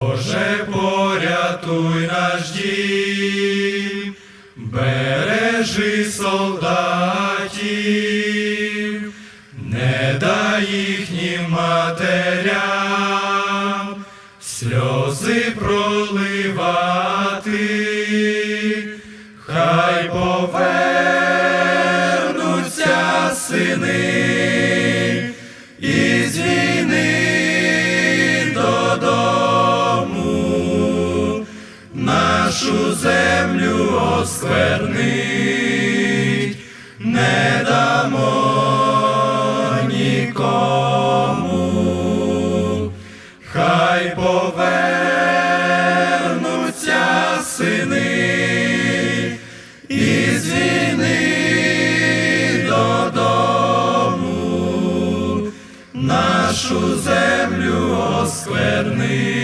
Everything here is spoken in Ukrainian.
Боже, порятуй наш дім, бережи солдатів, не дай їхнім матерям сльози проливати, хай повернуться сини нашу землю осквернить, не дамо нікому, хай повернуться сини із війни додому, нашу землю осквернить.